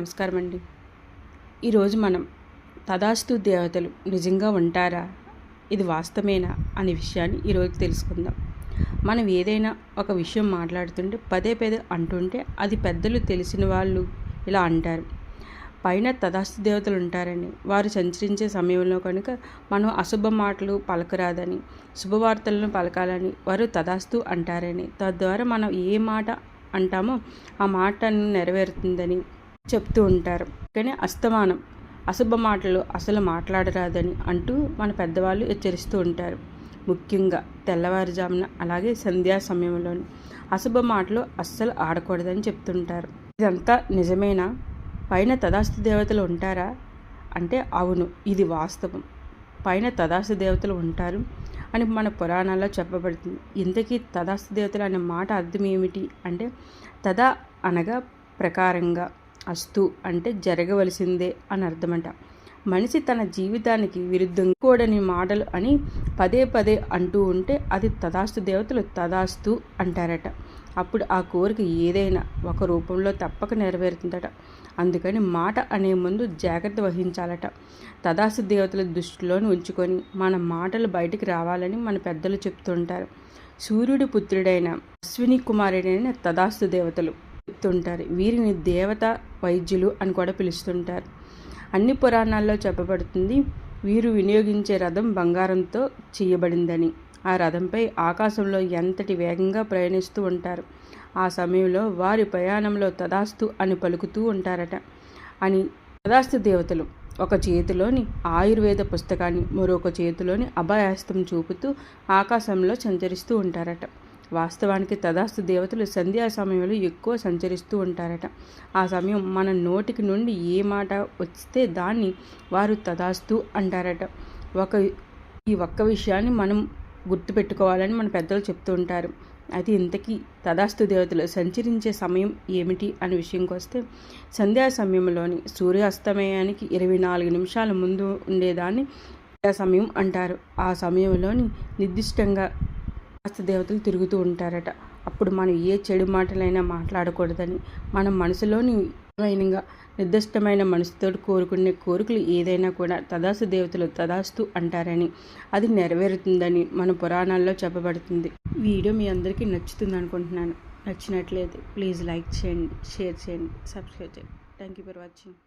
నమస్కారం అండి. ఈరోజు మనం తదాస్తు దేవతలు నిజంగా ఉంటారా? ఇది వాస్తవేనా అనే విషయాన్ని ఈరోజు తెలుసుకుందాం. మనం ఏదైనా ఒక విషయం మాట్లాడుతుంటే పదే పదే అంటుంటే అది పెద్దలు తెలిసిన వాళ్ళు ఇలా అంటారు. పైన తదాస్తు దేవతలు ఉంటారని వారు సంచరించే సమయంలో కనుక మనం అశుభ మాటలు పలకరాదని శుభవార్తలను పలకాలని వారు తదాస్తు అంటారని తద్వారా మనం ఏ మాట అంటామో ఆ మాటను నెరవేరుతుందని చెప్తూ ఉంటారు. కానీ అస్తమానం అశుభ మాటలు అసలు మాట్లాడరాదని అంటూ మన పెద్దవాళ్ళు హెచ్చరిస్తూ ఉంటారు. ముఖ్యంగా తెల్లవారుజామున అలాగే సంధ్యా సమయంలోని అశుభ మాటలు అస్సలు ఆడకూడదని చెప్తుంటారు. ఇదంతా నిజమేనా? పైన తదాస్తు దేవతలు ఉంటారా? అంటే అవును ఇది వాస్తవం. పైన తదాస్తు దేవతలు ఉంటారు అని మన పురాణాల్లో చెప్పబడుతుంది. ఇంతకీ తదాస్తు దేవతలు అనే మాట అర్థం ఏమిటి? అంటే తదా అనగా ప్రకారంగా. అస్తు అంటే జరగవలసిందే అని అర్థమంట. మనిషి తన జీవితానికి విరుద్ధం కూడని మాటలు అని పదే పదే అంటూ ఉంటే అది తదాస్తు దేవతలు తదాస్తు అంటారట. అప్పుడు ఆ కోరిక ఏదైనా ఒక రూపంలో తప్పక నెరవేరుతుందట. అందుకని మాట అనే ముందు జాగ్రత్త వహించాలట. తదాస్తు దేవతల దృష్టిలోని ఉంచుకొని మన మాటలు బయటికి రావాలని మన పెద్దలు చెప్తుంటారు. సూర్యుడి పుత్రుడైన అశ్విని కుమారుడైన తదాస్తు దేవతలు చెప్తుంటారు. వీరిని దేవత వైద్యులు అని కూడా పిలుస్తుంటారు. అన్ని పురాణాల్లో చెప్పబడుతుంది వీరు వినియోగించే రథం బంగారంతో చేయబడిందని. ఆ రథంపై ఆకాశంలో ఎంతటి వేగంగా ప్రయాణిస్తూ ఉంటారు? ఆ సమయంలో వారి ప్రయాణంలో తదాస్తు అని పలుకుతూ ఉంటారట. అని తదాస్తు దేవతలు ఒక చేతిలోని ఆయుర్వేద పుస్తకాన్ని మరొక చేతిలోని అభయాస్తం చూపుతూ ఆకాశంలో సంచరిస్తూ ఉంటారట. వాస్తవానికి తదాస్తు దేవతలు సంధ్యా సమయంలో ఎక్కువ సంచరిస్తూ ఉంటారట. ఆ సమయం మన నోటికి నుండి ఏ మాట వస్తే దాన్ని వారు తదాస్తు అంటారట. ఒక ఈ ఒక్క విషయాన్ని మనం గుర్తుపెట్టుకోవాలని మన పెద్దలు చెప్తూ ఉంటారు. అది ఇంతకీ తదాస్తు దేవతలు సంచరించే సమయం ఏమిటి అనే విషయంకి వస్తే సంధ్యా సమయంలోని సూర్యాస్తమయానికి ఇరవై నాలుగు నిమిషాల ముందు ఉండేదాన్ని సమయం అంటారు. ఆ సమయంలోని నిర్దిష్టంగా దేవతలు తిరుగుతూ ఉంటారట. అప్పుడు మనం ఏ చెడు మాటలైనా మాట్లాడకూడదని మన మనసులోని వైనంగా నిర్దిష్టమైన మనసుతో కోరుకునే కోరికలు ఏదైనా కూడా తదాస్తు దేవతలు తదాస్తు అంటారని అది నెరవేరుతుందని మన పురాణాల్లో చెప్పబడుతుంది. వీడియో మీ అందరికీ నచ్చుతుంది అనుకుంటున్నాను. నచ్చినట్లయితే ప్లీజ్ లైక్ చేయండి షేర్ చేయండి సబ్స్క్రైబ్ చేయండి. Thank you for watching.